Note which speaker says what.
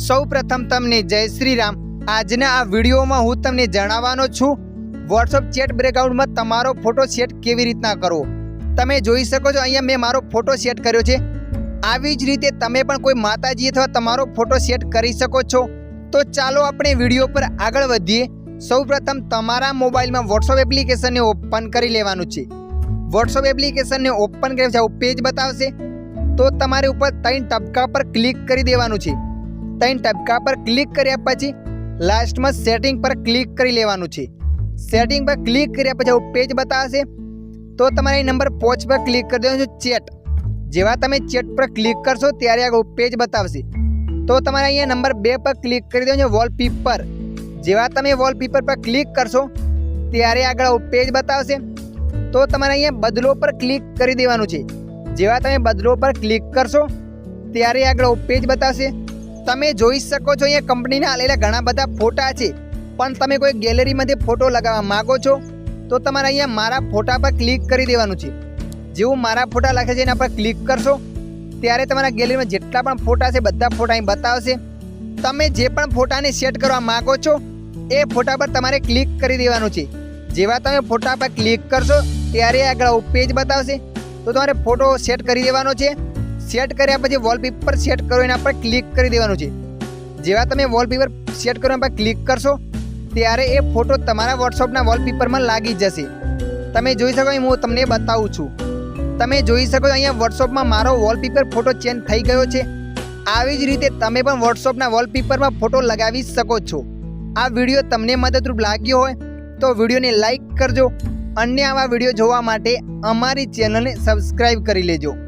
Speaker 1: સૌ પ્રથમ તમને જય શ્રી રામ આજના આ વિડીયોમાં હું તમને જણાવવાનો છું વોટ્સઅપ ચેટ બ્રેકઆઉટમાં તમારો ફોટો સેટ કેવી રીતના કરવો? તમે જોઈ શકો છો, અહીંયા મેં મારો ફોટો સેટ કર્યો છે. આવી જ રીતે તમે પણ કોઈ માતાજી અથવા તમારો ફોટો સેટ કરી શકો છો. તો ચાલો આપણે વીડિયો પર આગળ વધીએ. સૌપ્રથમ તમારા મોબાઈલમાં વોટ્સઅપ એપ્લિકેશનને ઓપન કરી લેવાનું છે. વોટ્સઅપ એપ્લિકેશનને ઓપન કરી છે પેજ બતાવશે. તો તમારે ઉપર ત્રણ ટપકા પર ક્લિક કરી દેવાનું છે. ત્રણ ટપકા પર ક્લિક કર્યા પછી લાસ્ટમાં સેટિંગ પર ક્લિક કરી લેવાનું છે. સેટિંગ પર ક્લિક કર્યા પછી આવું પેજ બતાવશે. તો તમારે એ નંબર પોચ પર ક્લિક કરી દેવાનું છે ચેટ જેવા તમે ચેટ પર ક્લિક કરશો ત્યારે આગળ પેજ બતાવશે. તો તમારે અહીંયા નંબર બે પર ક્લિક કરી દેવાનું છે વોલપેપર જેવા તમે વોલપેપર પર ક્લિક કરશો ત્યારે આગળ આવું પેજ બતાવશે. તો તમારે અહીંયા બદલો પર ક્લિક કરી દેવાનું છે. જેવા તમે બદલો પર ક્લિક કરશો ત્યારે આગળ આવું પેજ બતાવશે. તમે જોઈ શકો છો, અહીંયા કંપનીના આલેલા ઘણા બધા ફોટા છે. પણ તમે કોઈ ગેલેરીમાંથી ફોટો લગાવવા માગો છો, તો તમારે અહીંયા મારા ફોટા પર ક્લિક કરી દેવાનું છે. જેવું મારા ફોટા લખે છે, એના પર ક્લિક કરશો, ત્યારે તમારા ગેલેરીમાં જેટલા પણ ફોટા છે, બધા ફોટા અહીં બતાવશે. તમે જે પણ ફોટાને સેટ કરવા માગો છો, એ ફોટા પર તમારે ક્લિક કરી દેવાનું છે. જેવા તમે ફોટા પર ક્લિક કરશો, ત્યારે આગળ પેજ બતાવશે. તો તમારે ફોટો સેટ કરી દેવાનો છે. સેટ કર્યા પછી વોલપેપર સેટ કરો, એના પર ક્લિક કરી દેવાનું છે. જેવા તમે વોલપેપર સેટ કરવા પર ક્લિક કરશો, ત્યારે એ ફોટો તમારા વોટ્સઅપના વોલપેપરમાં લાગી જશે. તમે જોઈ શકો હું તમને બતાવું છું. તમે જોઈ શકો અહીંયા વોટ્સઅપમાં મારો વોલપેપર ફોટો ચેન્જ થઈ ગયો છે. આવી જ રીતે તમે પણ વોટ્સઅપના વોલપેપરમાં ફોટો લગાવી શકો છો. આ વીડિયો તમને મદદરૂપ લાગ્યો હોય, તો વિડીયોને લાઈક કરજો. અન્ય આવા વીડિયો જોવા માટે અમારી ચેનલને સબસ્ક્રાઈબ કરી લેજો.